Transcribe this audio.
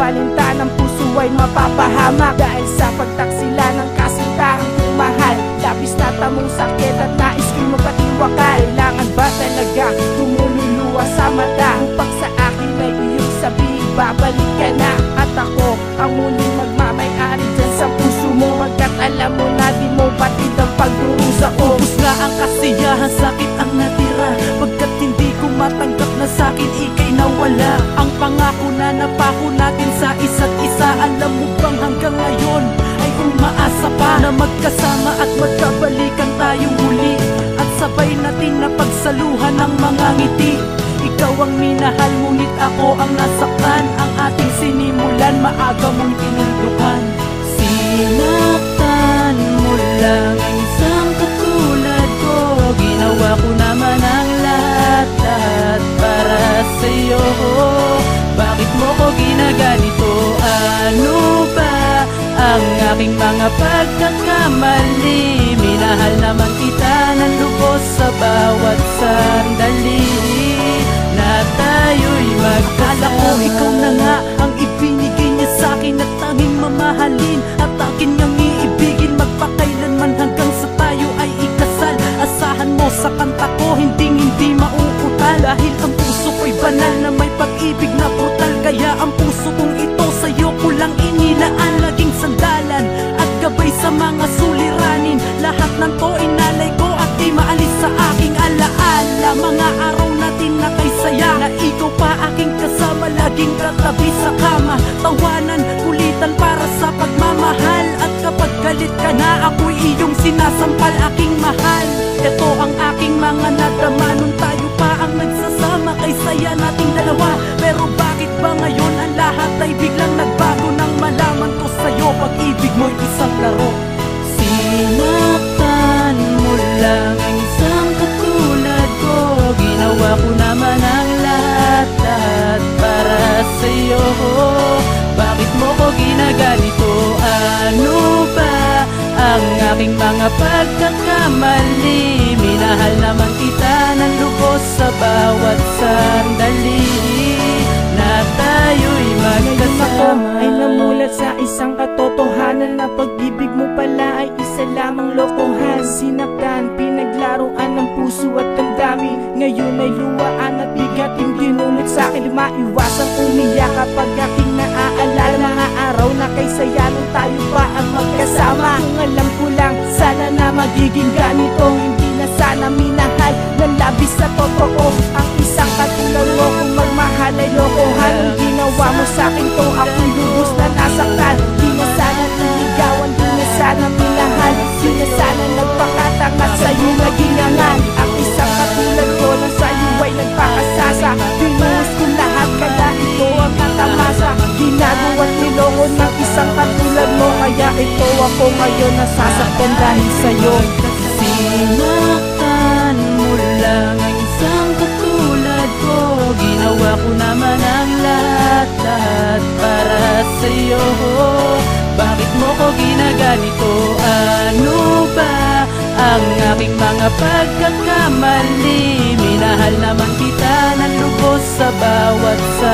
Kawalinta ng puso ay mapapahamak. Dahil sa pagtaksila ng kasintahan kong mahal Labis na tamong sakit at nais ko'y mapatiwakal Kailangan ba talaga tumululuwa sa mata? Upang sa akin ay iyong sabihin babalik ka na. At ako ang muling magmamayari dyan sa puso mo. Pagkat alam mo na di mo batid ang pagdurusa ko. Ubus na ang kasiyahan, sakit ang natira. Pagkat hindi ko matanggap na sa'kin ikay nawala pangako na napako natin sa isa't isa. Alam mo bang hanggang ngayon ay umaasa pa Na magkasama at magkabalikan tayong muli? At sabay natin na pagsaluhan ng mga ngiti. Ikaw ang minahal ngunit ako ang nasaktan. Ang ating sinimulan maaga mong tinundukan. Sinaktan mo lang ang isang katulad ko. Ginawa ko naman ang lahat-lahat para sa'yo aking mga pagkakamali? Minahal naman kita ng lubos sa bawat sandali. Na tayo'y magkasama ko ikaw na nga ang ibinigay niya sa'kin At tanging mamahalin. At akin niyang iibigin Magpakailanman hanggang sa tayo ay ikasal. Asahan mo sa kanta ko, hindi hindi mauutal. Dahil ang puso ko'y banal na may pag-ibig na brutal Kaya ang puso kong ito sa'yo ko lang inilaan Laging sandalan at gabay sa mga suliranin. Lahat ng to inalay ko at di maalis sa aking alaala. Mga araw natin na kay saya Na ikaw pa aking kasama Laging katabi sa kama. Tawanan, kulitan para sa pagmamahal. At kapag galit ka na ako'y iyong sinasampal aking mahal. Ito ang aking mga nadama Nung tayo pa ang nagsasama Kay saya nating dalawa aking mga pagkakamali? Minahal naman kita ng lubos sa bawat sandali. Na tayo'y magkasama. Ay namulat sa isang katotohanan Na pag-ibig mo pala ay isa lamang lokohan. Sinaktan, pinaglaruan ng puso at damdamin Ngayon ay luwaan at bigat yung dinulot sa akin maiwasang umiyak kapag aking naaalala Mga araw na kay saya nung tayo pa ang magkasama. Kung alam ko lang, na magiging ganito. Hindi na sana minahal ng labis sa totoo. Ang isang katulad mo kung magmahal ay lokohan. Ang ginawa mo sa akin to ako'y lubos na nasaktan Di na sana niligawan, di na sana minahal. Di na sana nagpakatanga sa'yo naging angal. Ang isang katulad ko na sa'yo ay nagpakasasa. Binuhos ko lahat kaya ito ang katamasa. Ginagawa at niloko ng isang katulad mo Kaya ito ako ngayon nasasaktan dahil sa'yo Sinaktan mo lang ang isang katulad ko Ginawa ko naman ang lahat-lahat para sa'yo Bakit mo ko ginaganito? Ano ba ang aking mga pagkakamali? Minahal naman kita ng lubos sa bawat sandali